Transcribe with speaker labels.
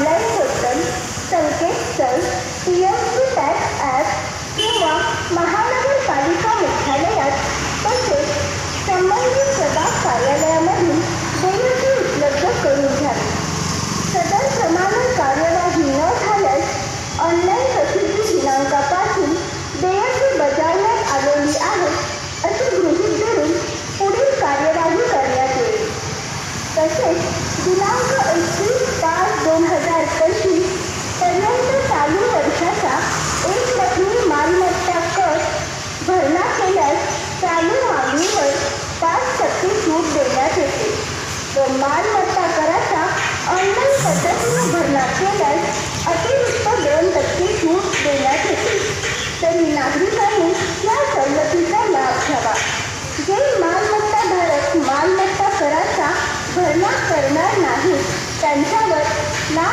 Speaker 1: Online portal संकेतस्थल P M C tax app किंवा महानगरपालिका मुख्यालयात तसेच संबंधित प्रभाग कार्यालयामधून देयके उपलब्ध करून घ्यावी सदर प्रमाणे कार्यवाही न झाल्यास ऑनलाईन प्रसिद्धी दिनांकापासून देयके बजावण्यात आलेली आहेत असे गृहीत धरून पुढील कार्यवाही करण्यात येईल तसेच दिनांक एकवीस व मालमत्ता कराचा ऑनलाईन पद्धतीने भरणा केल्यास अतिरिक्त दोन टक्के सूट देण्यात येते. तरी नागरिकांनी या सवलतीचा लाभ घ्यावा. जे मालमत्ताधारक मालमत्ता कराचा भरणा करणार नाही त्यांच्यावर ना